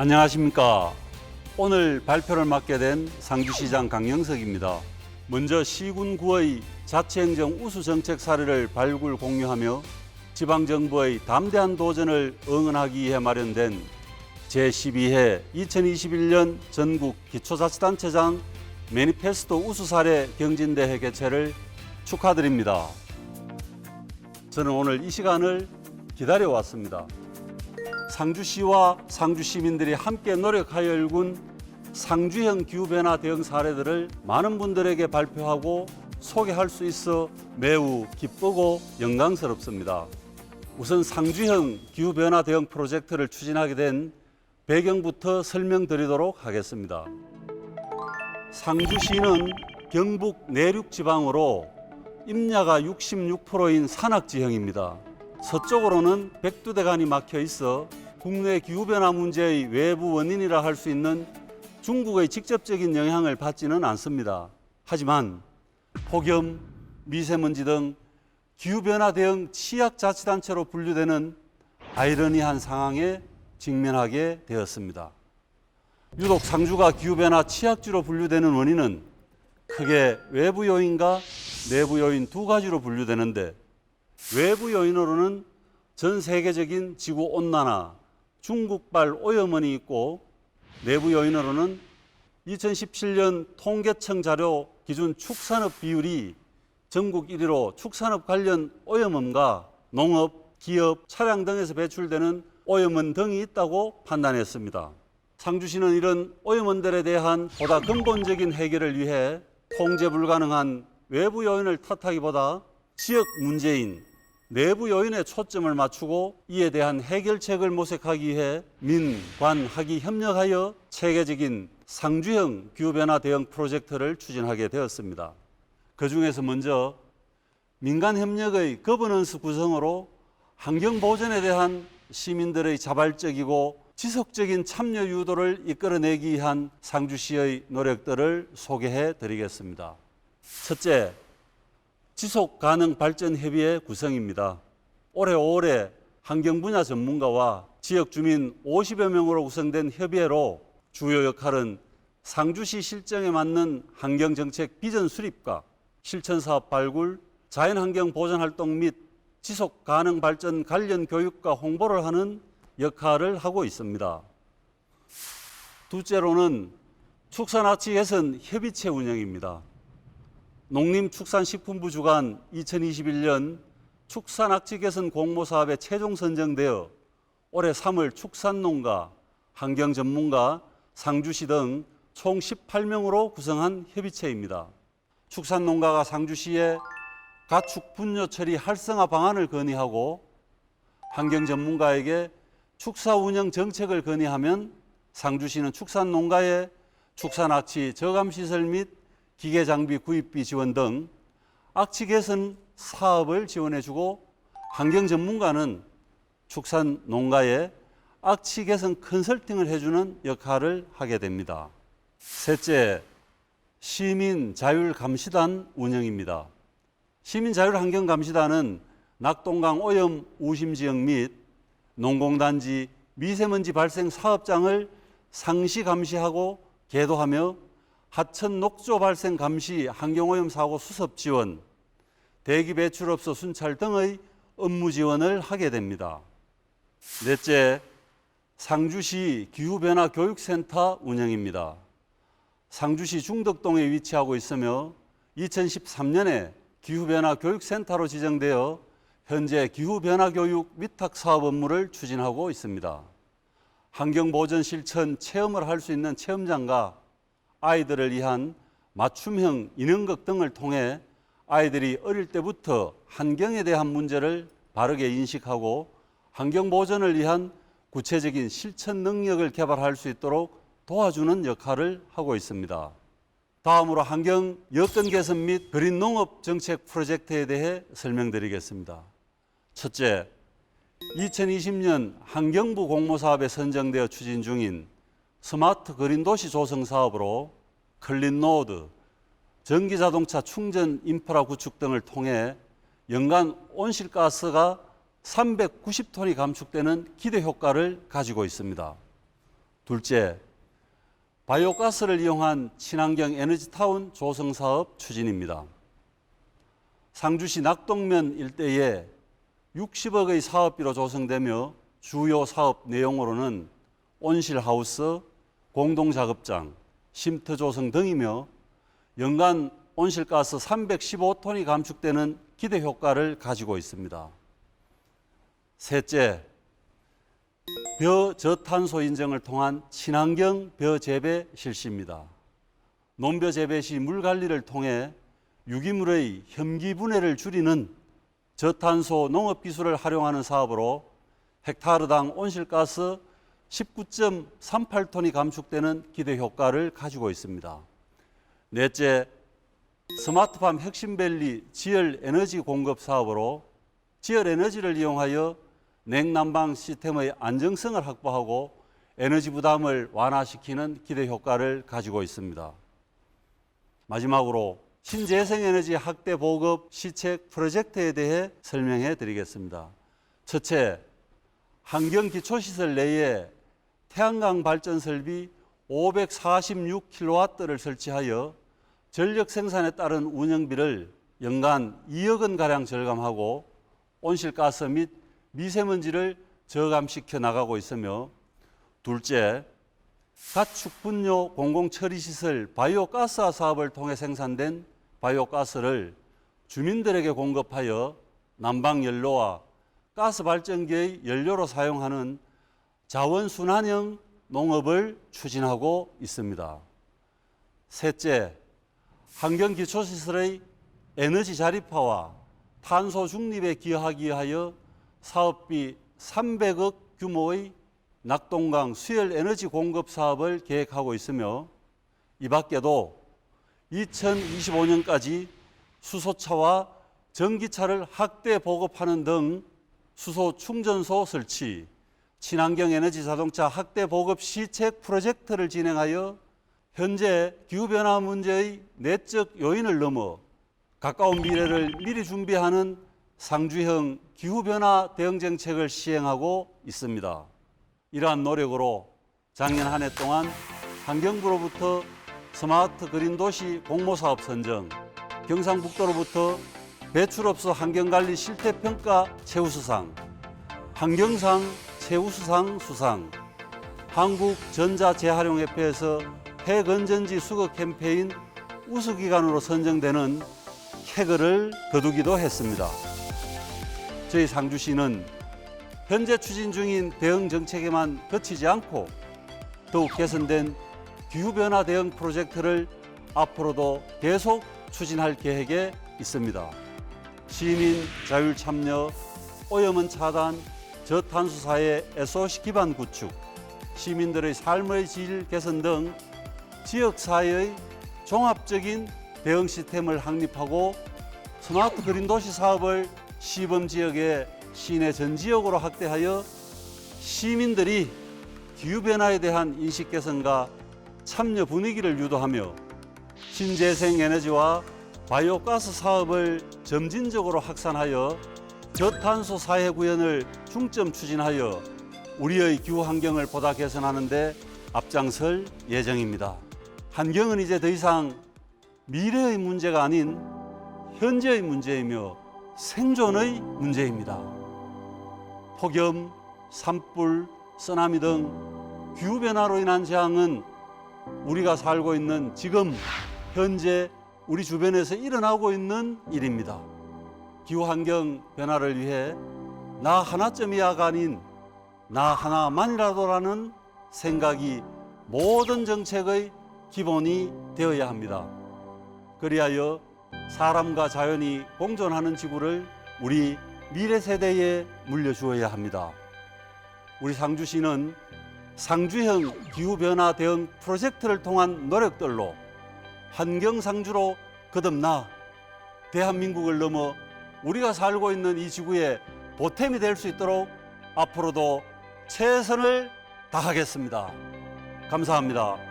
안녕하십니까. 오늘 발표를 맡게 된 상주시장 강영석입니다. 먼저 시군구의 자치행정 우수 정책 사례를 발굴 공유하며 지방정부의 담대한 도전을 응원하기 위해 마련된 제12회 2021년 전국 기초자치단체장 매니페스토 우수 사례 경진대회 개최를 축하드립니다. 저는 오늘 이 시간을 기다려 왔습니다. 상주시와 상주 시민들이 함께 노력하여 일군 상주형 기후변화 대응 사례들을 많은 분들에게 발표하고 소개할 수 있어 매우 기쁘고 영광스럽습니다. 우선 상주형 기후변화 대응 프로젝트를 추진하게 된 배경부터 설명드리도록 하겠습니다. 상주시는 경북 내륙 지방으로 임야가 66%인 산악지형입니다. 서쪽으로는 백두대간이 막혀 있어 국내 기후변화 문제의 외부 원인이라 할 수 있는 중국의 직접적인 영향을 받지는 않습니다. 하지만 폭염, 미세먼지 등 기후변화 대응 취약자치단체로 분류되는 아이러니한 상황에 직면하게 되었습니다. 유독 상주가 기후변화 취약지로 분류되는 원인은 크게 외부 요인과 내부 요인 두 가지로 분류되는데 외부 요인으로는 전 세계적인 지구 온난화, 중국발 오염원이 있고 내부 요인으로는 2017년 통계청 자료 기준 축산업 비율이 전국 1위로 축산업 관련 오염원과 농업, 기업, 차량 등에서 배출되는 오염원 등이 있다고 판단했습니다. 상주시는 이런 오염원들에 대한 보다 근본적인 해결을 위해 통제 불가능한 외부 요인을 탓하기보다 지역 문제인 내부 요인에 초점을 맞추고 이에 대한 해결책을 모색하기 위해 민, 관, 학이 협력하여 체계적인 상주형 기후변화 대응 프로젝트를 추진하게 되었습니다. 그 중에서 먼저 민간 협력의 거버넌스 구성으로 환경 보전에 대한 시민들의 자발적이고 지속적인 참여 유도를 이끌어내기 위한 상주시의 노력들을 소개해 드리겠습니다. 첫째, 지속 가능 발전 협의회 구성입니다. 올해 5월에 환경 분야 전문가와 지역 주민 50여 명으로 구성된 협의회로 주요 역할은 상주시 실정에 맞는 환경 정책 비전 수립과 실천 사업 발굴, 자연 환경 보전 활동 및 지속 가능 발전 관련 교육과 홍보를 하는 역할을 하고 있습니다. 둘째로는 축산학지 개선 협의체 운영입니다. 농림축산식품부 주관 2021년 축산학지 개선 공모 사업에 최종 선정되어 올해 3월 축산농가, 환경전문가, 상주시 등 총 18명으로 구성한 협의체입니다. 축산농가가 상주시에 가축 분뇨 처리 활성화 방안을 건의하고 환경 전문가에게 축사 운영 정책을 건의하면 상주시는 축산 농가에 축산 악취 저감 시설 및 기계 장비 구입비 지원 등 악취 개선 사업을 지원해 주고 환경 전문가는 축산 농가에 악취 개선 컨설팅을 해 주는 역할을 하게 됩니다. 셋째, 시민 자율 감시단 운영입니다. 시민 자율 환경 감시단은 낙동강 오염 우심 지역 및 농공단지 미세먼지 발생 사업장을 상시 감시하고 계도하며 하천 녹조 발생 감시 환경오염 사고 수습 지원, 대기 배출업소 순찰 등의 업무 지원을 하게 됩니다. 넷째, 상주시 기후변화 교육센터 운영입니다. 상주시 중덕동에 위치하고 있으며 2013년에 기후변화 교육센터로 지정되어 현재 기후변화 교육 위탁 사업 업무를 추진하고 있습니다. 환경보전 실천 체험을 할 수 있는 체험장과 아이들을 위한 맞춤형 인형극 등을 통해 아이들이 어릴 때부터 환경에 대한 문제를 바르게 인식하고 환경 보전을 위한 구체적인 실천 능력을 개발할 수 있도록 도와주는 역할을 하고 있습니다. 다음으로 환경 여건 개선 및 그린 농업 정책 프로젝트에 대해 설명드리겠습니다. 첫째, 2020년 환경부 공모 사업에 선정되어 추진 중인 스마트 그린 도시 조성 사업으로 클린 노드, 전기 자동차 충전 인프라 구축 등을 통해 연간 온실가스가 390톤이 감축되는 기대 효과를 가지고 있습니다. 둘째, 바이오가스를 이용한 친환경 에너지타운 조성 사업 추진입니다. 상주시 낙동면 일대에 60억의 사업비로 조성되며 주요 사업 내용으로는 온실하우스, 공동작업장, 쉼터 조성 등이며 연간 온실가스 315톤이 감축되는 기대 효과를 가지고 있습니다. 셋째, 벼 저탄소 인증을 통한 친환경 벼 재배 실시입니다. 논벼 재배 시 물 관리를 통해 유기물의 혐기 분해를 줄이는 저탄소 농업 기술을 활용하는 사업으로 헥타르당 온실가스 19.38톤이 감축되는 기대 효과를 가지고 있습니다. 넷째, 스마트팜 핵심밸리 지열 에너지 공급 사업으로 지열 에너지를 이용하여 냉난방 시스템의 안정성을 확보하고 에너지 부담을 완화시키는 기대 효과를 가지고 있습니다. 마지막으로 신재생에너지 확대 보급 시책 프로젝트에 대해 설명해 드리겠습니다. 첫째, 환경 기초시설 내에 태양광 발전 설비 546kW를 설치하여 전력 생산에 따른 운영비를 연간 2억 원 가량 절감하고 온실가스 및 미세먼지를 저감시켜 나가고 있으며 둘째, 가축 분뇨 공공 처리 시설 바이오가스화 사업을 통해 생산된 바이오가스를 주민들에게 공급하여 난방 연료와 가스 발전기의 연료로 사용하는 자원 순환형 농업을 추진하고 있습니다. 셋째, 환경 기초시설의 에너지 자립화와 탄소 중립에 기여하기 위하여 사업비 300억 규모의 낙동강 수열 에너지 공급 사업을 계획하고 있으며 이 밖에도 2025년까지 수소차와 전기차를 확대 보급하는 등 수소 충전소 설치, 친환경 에너지 자동차 확대 보급 시책 프로젝트를 진행하여 현재 기후변화 문제의 내적 요인을 넘어 가까운 미래를 미리 준비하는 상주형 기후변화 대응 정책을 시행하고 있습니다. 이러한 노력으로 작년 한 해 동안 환경부로부터 스마트 그린 도시 공모사업 선정, 경상북도로부터 배출업소 환경관리 실태평가 최우수상, 환경상 최우수상 수상, 한국전자재활용협회에서 핵건전지 수거 캠페인 우수기관으로 선정되는 캐그를 거두기도 했습니다. 저희 상주시는 현재 추진 중인 대응 정책에만 그치지 않고 더욱 개선된 기후변화 대응 프로젝트를 앞으로도 계속 추진할 계획에 있습니다. 시민 자율 참여, 오염은 차단, 저탄소 사회 SOC 기반 구축, 시민들의 삶의 질 개선 등 지역 사회의 종합적인 대응 시스템을 확립하고 스마트 그린 도시 사업을 시범 지역의 시내 전 지역으로 확대하여 시민들이 기후 변화에 대한 인식 개선과 참여 분위기를 유도하며 신재생 에너지와 바이오가스 사업을 점진적으로 확산하여 저탄소 사회 구현을 중점 추진하여 우리의 기후 환경을 보다 개선하는 데 앞장설 예정입니다. 환경은 이제 더 이상 미래의 문제가 아닌 현재의 문제이며 생존의 문제입니다. 폭염, 산불, 쓰나미 등 기후변화로 인한 재앙은 우리가 살고 있는 지금 현재 우리 주변에서 일어나고 있는 일입니다. 기후 환경 변화를 위해 나 하나쯤이야가 아닌 나 하나만이라도라는 생각이 모든 정책의 기본이 되어야 합니다. 그리하여 사람과 자연이 공존하는 지구를 우리 미래 세대에 물려주어야 합니다. 우리 상주시는 상주형 기후변화 대응 프로젝트를 통한 노력들로 환경상주로 거듭나 대한민국을 넘어 우리가 살고 있는 이 지구에 보탬이 될 수 있도록 앞으로도 최선을 다하겠습니다. 감사합니다.